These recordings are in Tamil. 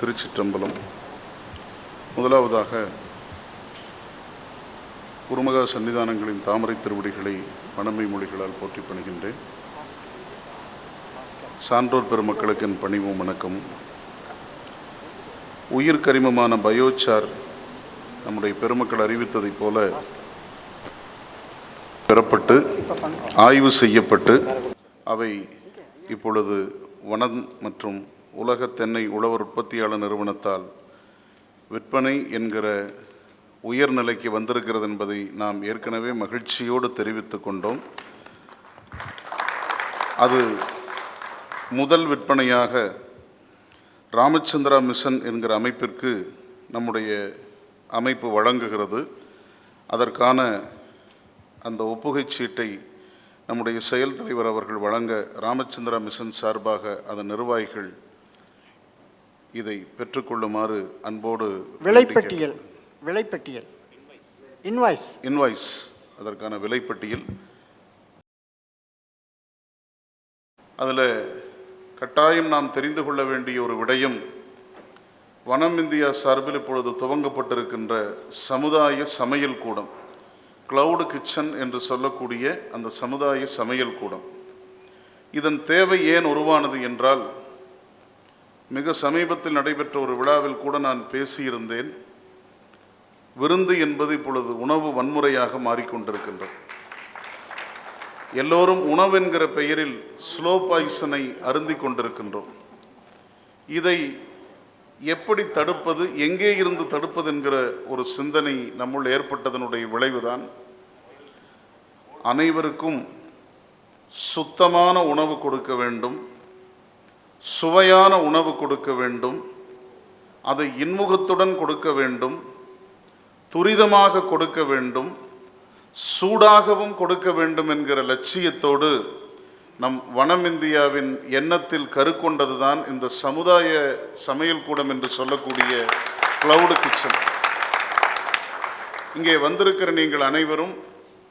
திருச்சிற்றம்பலம். முதலாவதாக குருமகா சன்னிதானங்களின் தாமரை திருவடிகளை பணமை மொழிகளால் போற்றி பணிகின்றேன். சான்றோர் பெருமக்களுக்கு என் பணிவும் வணக்கமும். உயிர் கரிமமான பயோச்சார் நம்முடைய பெருமக்கள் அறிவித்ததைப் போல பெறப்பட்டு ஆய்வு செய்யப்பட்டு அவை இப்பொழுது வனம் மற்றும் உலக தென்னை உழவர் உற்பத்தியாளர் நிறுவனத்தால் விற்பனை என்கிற உயர்நிலைக்கு வந்திருக்கிறது என்பதை நாம் ஏற்கனவே மகிழ்ச்சியோடு தெரிவித்து கொண்டோம். அது முதல் விற்பனையாக ராமச்சந்திரா மிஷன் என்கிற அமைப்பிற்கு நம்முடைய அமைப்பு வழங்குகிறது. அதற்கான அந்த ஒப்புகைச் சீட்டை நம்முடைய செயல் தலைவர் அவர்கள் வழங்க ராமச்சந்திரா மிஷன் சார்பாக அதன் நிர்வாகிகள் இதை பெற்றுக்கொள்ளுமாறு அன்போடு விலைப்பட்டியல் விலைப்பட்டியல். இன்வாய்ஸ் இன்வாய்ஸ் அதற்கான விலைப்பட்டியல். அதில் கட்டாயம் நாம் தெரிந்து கொள்ள வேண்டிய ஒரு விடயம் வனம் இந்தியா சார்பில் இப்பொழுது துவங்கப்பட்டிருக்கின்ற சமுதாய சமையல் கூடம் கிளவுடு கிச்சன் என்று சொல்லக்கூடிய அந்த சமுதாய சமையல் கூடம். இதன் தேவை ஏன் உருவானது என்றால் மிக சமீபத்தில் நடைபெற்ற ஒரு விழாவில் கூட நான் பேசியிருந்தேன். விருந்து என்பது இப்பொழுது உணவு வன்முறையாக மாறிக்கொண்டிருக்கின்றது. எல்லோரும் உணவென்கிற பெயரில் ஸ்லோ பாய்சனை அருந்தி கொண்டிருக்கின்றோம். இதை எப்படி தடுப்பது எங்கே இருந்து தடுப்பது என்கிற ஒரு சிந்தனை நம்முள் ஏற்பட்டதனுடைய விளைவுதான். அனைவருக்கும் சுத்தமான உணவு கொடுக்க வேண்டும். சுவையான உணவு கொடுக்க வேண்டும். அதை இன்முகத்துடன் கொடுக்க வேண்டும். துரிதமாக கொடுக்க வேண்டும். சூடாகவும் கொடுக்க வேண்டும் என்கிற லட்சியத்தோடு நம் வனம் இந்தியாவின் எண்ணத்தில் கருக்கொண்டதுதான் இந்த சமுதாய சமையல் கூடம் என்று சொல்லக்கூடிய கிளவுடு கிச்சன் இங்கே வந்திருக்கிற நீங்கள் அனைவரும்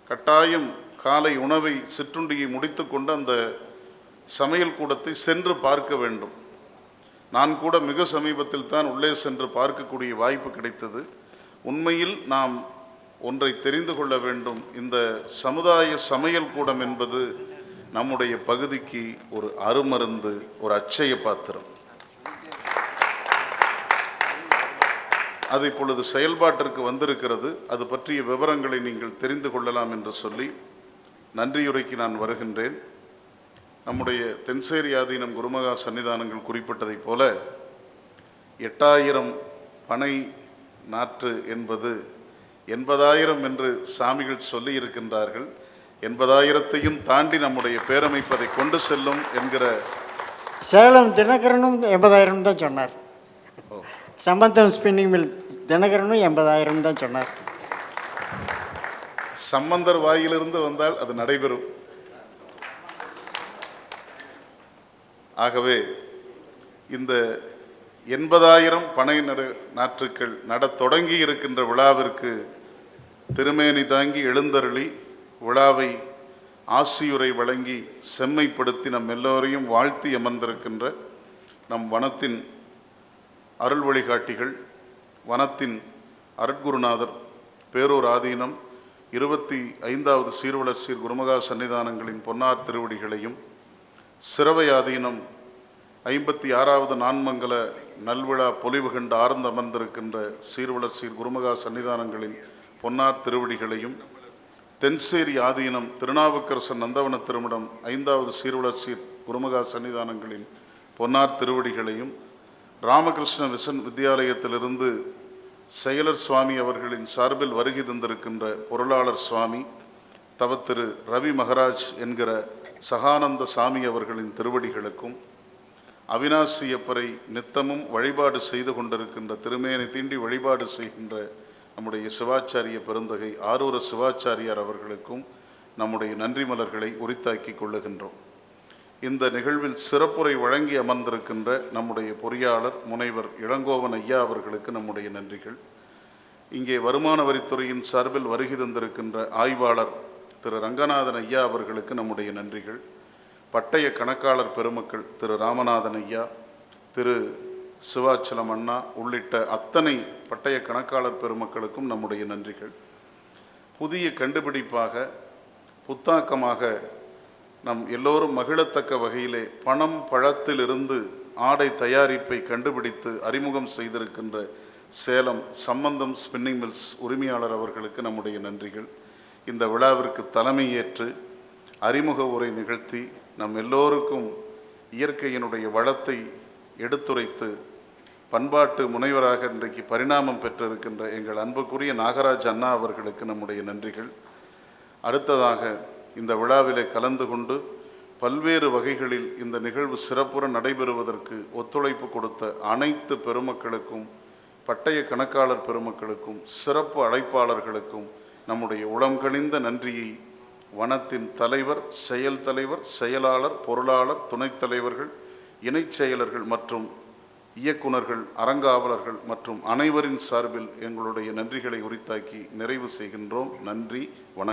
கட்டாயம் காலை உணவை சிற்றுண்டியை முடித்துக்கொண்டு அந்த சமையல் கூடத்தை சென்று பார்க்க வேண்டும். நான் கூட மிக சமீபத்தில் தான் உள்ளே சென்று பார்க்கக்கூடிய வாய்ப்பு கிடைத்தது. உண்மையில் நாம் ஒன்றை தெரிந்து கொள்ள வேண்டும். இந்த சமுதாய சமையல் கூடம் என்பது நம்முடைய பகுதிக்கு ஒரு அருமருந்து ஒரு அச்சய பாத்திரம். அது இப்பொழுது செயல்பாட்டிற்கு வந்திருக்கிறது. அது பற்றிய விவரங்களை நீங்கள் தெரிந்து கொள்ளலாம் என்று சொல்லி நன்றியுரைக்கு நான் வருகின்றேன். நம்முடைய தென்சேரி ஆதீனம் குருமகா சன்னிதானங்கள் குறிப்பிட்டதைப் போல எட்டாயிரம் பனை நாற்று என்பது எண்பதாயிரம் என்று சாமிகள் சொல்லி இருக்கின்றார்கள் எண்பதாயிரத்தையும் தாண்டி நம்முடைய பேரமைப்பதை கொண்டு செல்லும் என்கிற சேலம் தினகரனும் எண்பதாயிரம் தான் சொன்னார். சம்பந்தம் ஸ்பின்னிங் மில் தினகரனும் எண்பதாயிரம் தான் சொன்னார். சம்பந்தர் வாயிலிருந்து வந்தால் அது நடைபெறும். ஆகவே இந்த எண்பதாயிரம் பனை நாற்றுக்கள் நடத் தொடங்கி இருக்கின்ற விழாவிற்கு திருமேனி தாங்கி எழுந்தருளி விழாவை ஆசியுரை வழங்கி செம்மைப்படுத்தி நம் எல்லோரையும் வாழ்த்தி அமர்ந்திருக்கின்ற நம் வனத்தின் அருள் வழிகாட்டிகள் வனத்தின் அருட்குருநாதர் பேரூர் ஆதீனம் இருபத்தி ஐந்தாவது சீர்வளர்ச்சீர் குருமகா சன்னிதானங்களின் பொன்னார் திருவடிகளையும் சிறவை ஆதீனம் ஐம்பத்தி ஆறாவது நான்மங்கல நல்விழா பொலிவு கண்டு ஆர்ந்து அமர்ந்திருக்கின்ற சீர்வளர்ச்சீர் குருமகா சன்னிதானங்களின் பொன்னார் திருவடிகளையும் தென்சேரி ஆதீனம் திருநாவுக்கரசன் நந்தவன திருமணம் ஐந்தாவது சீர்வளர்ச்சீர் குருமகா சன்னிதானங்களின் பொன்னார் திருவடிகளையும் ராமகிருஷ்ண விசன் வித்தியாலயத்திலிருந்து செயலர் சுவாமி அவர்களின் சார்பில் வருகை தந்திருக்கின்ற பொருளாளர் சுவாமி தவத்திரு ரவி மகராஜ் என்கிற சகானந்த சாமி அவர்களின் திருவடிகளுக்கும் அவினாசியப்பரை நித்தமும் வழிபாடு செய்து கொண்டிருக்கின்ற திருமேனை தீண்டி வழிபாடு செய்கின்ற நம்முடைய சிவாச்சாரிய பெருந்தகை ஆரூர சிவாச்சாரியார் அவர்களுக்கும் நம்முடைய நன்றி மலர்களை உரித்தாக்கிக் கொள்ளுகின்றோம். இந்த நிகழ்வில் சிறப்புரை வழங்கி அமர்ந்திருக்கின்ற நம்முடைய பொறியாளர் முனைவர் இளங்கோவன் ஐயா அவர்களுக்கு நம்முடைய நன்றிகள். இங்கே வருமான வரித்துறையின் சார்பில் வருகை தந்திருக்கின்ற ஆய்வாளர் திரு ரங்கநாதன் ஐயா அவர்களுக்கு நம்முடைய நன்றிகள். பட்டய கணக்காளர் பெருமக்கள் திரு ராமநாதன் ஐயா திரு சிவாச்சலம் அண்ணா உள்ளிட்ட அத்தனை பட்டய கணக்காளர் பெருமக்களுக்கும் நம்முடைய நன்றிகள். புதிய கண்டுபிடிப்பாக புத்தாக்கமாக நம் எல்லோரும் மகிழத்தக்க வகையிலே பணம் பழத்திலிருந்து ஆடை தயாரிப்பை கண்டுபிடித்து அறிமுகம் செய்திருக்கின்ற சேலம் சம்பந்தம் ஸ்பின்னிங் மில்ஸ் உரிமையாளர் அவர்களுக்கு நம்முடைய நன்றிகள். இந்த விழாவிற்கு தலைமை ஏற்று அறிமுக உரை நிகழ்த்தி நம் எல்லோருக்கும் இயற்கையினுடைய வளத்தை எடுத்துரைத்து பண்பாட்டு முனைவராக இன்றைக்கு பரிணாமம் பெற்றிருக்கின்ற எங்கள் அன்புக்குரிய நாகராஜ் அண்ணா அவர்களுக்கு நம்முடைய நன்றிகள். அடுத்ததாக இந்த விழாவிலே கலந்து கொண்டு பல்வேறு வகைகளில் இந்த நிகழ்வு சிறப்புற நடைபெறுவதற்கு ஒத்துழைப்பு கொடுத்த அனைத்து பெருமக்களுக்கும் பட்டய கணக்காளர் பெருமக்களுக்கும் சிறப்பு அழைப்பாளர்களுக்கும் நம்முடைய உளம்கனிந்த நன்றியை வனத்தின் தலைவர் செயல் தலைவர் செயலாளர் பொருளாளர் துணைத் தலைவர்கள் இணைச் செயலர்கள் மற்றும் இயக்குனர்கள் அறங்காவலர்கள் மற்றும் அனைவரின் சார்பில் எங்களுடைய நன்றிகளை உரித்தாக்கி நிறைவு செய்கின்றோம். நன்றி வணக்கம்.